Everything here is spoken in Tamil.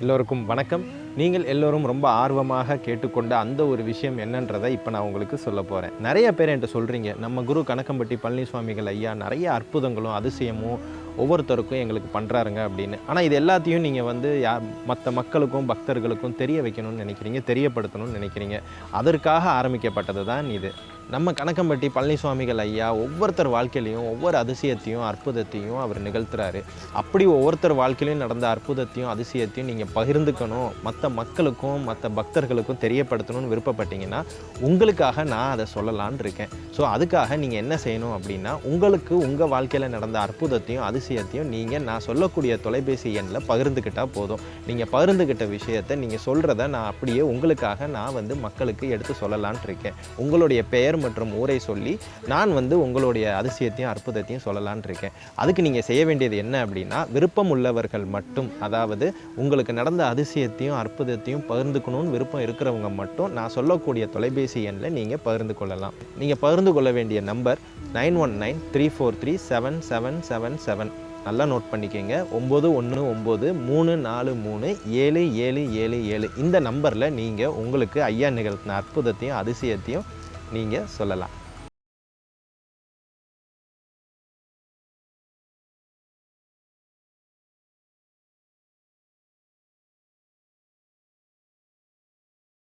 எல்லோருக்கும் வணக்கம். நீங்கள் எல்லோரும் ரொம்ப ஆர்வமாக கேட்டுக்கொண்ட அந்த ஒரு விஷயம் என்னன்றதை இப்போ நான் உங்களுக்கு சொல்ல போகிறேன் நிறைய பேர் என்கிட்ட சொல்கிறீங்க நம்ம குரு கணக்கம்பட்டி பழனிசுவாமிகள் ஐயா நிறைய அற்புதங்களும் அதிசயமும் ஒவ்வொருத்தருக்கும் எங்களுக்கு பண்ணுறாருங்க அப்படின்னு. ஆனால் இது எல்லாத்தையும் நீங்கள் வந்து யார் மற்ற மக்களுக்கும் பக்தர்களுக்கும் தெரிய வைக்கணும்னு நினைக்கிறீங்க தெரியப்படுத்தணும்னு நினைக்கிறீங்க. அதற்காக ஆரம்பிக்கப்பட்டது தான் இது. நம்ம கணக்கம்பட்டி பழனிசுவாமிகள் ஐயா ஒவ்வொருத்தர் வாழ்க்கையிலையும் ஒவ்வொரு அதிசயத்தையும் அற்புதத்தையும் அவர் நிகழ்த்துறாரு. அப்படி ஒவ்வொருத்தர் வாழ்க்கையிலையும் நடந்த அற்புதத்தையும் அதிசயத்தையும் நீங்கள் பகிர்ந்துக்கணும். மற்ற மக்களுக்கும் மற்ற பக்தர்களுக்கும் தெரியப்படுத்தணும்னு விருப்பப்பட்டீங்கன்னா உங்களுக்காக நான் அதை சொல்லலான்னு இருக்கேன். ஸோ அதுக்காக நீங்கள் என்ன செய்யணும் அப்படின்னா உங்களுக்கு உங்கள் வாழ்க்கையில் நடந்த அற்புதத்தையும் அதிசயத்தையும் நீங்கள் நான் சொல்லக்கூடிய தொலைபேசி எண்ணில் பகிர்ந்துக்கிட்டால் போதும். நீங்கள் பகிர்ந்துக்கிட்ட விஷயத்தை நீங்கள் சொல்கிறத நான் அப்படியே உங்களுக்காக நான் வந்து மக்களுக்கு எடுத்து சொல்லலான் இருக்கேன். உங்களுடைய பெயர் மற்றும் ஊரை சொல்லி நான் வந்து உங்களுடைய அதிசயத்தையும் அற்புதத்தையும் சொல்லலான் இருக்கேன் அதுக்கு நீங்கள் செய்ய வேண்டியது என்ன அப்படின்னா விருப்பம் உள்ளவர்கள் மட்டும் அதாவது உங்களுக்கு நடந்த அதிசயத்தையும் அற்புதத்தையும் பகிர்ந்துக்கணும்னு விருப்பம் இருக்கிறவங்க மட்டும் நான் சொல்லக்கூடிய தொலைபேசி எண்ணில் நீங்கள் பகிர்ந்து கொள்ளலாம். நீங்கள் பகிர்ந்து கொள்ள வேண்டிய number nine one nine three four three seven seven seven seven. நல்லா நோட் பண்ணிக்கோங்க. ஒம்பது ஒன்று ஒம்பது மூணு நாலு மூணு ஏழு ஏழு ஏழு ஏழு. இந்த நம்பரில் நீங்கள் உங்களுக்கு ஐயா நிகழ்த்தின அற்புதத்தையும் அதிசயத்தையும் நீங்கள் சொல்லலாம்.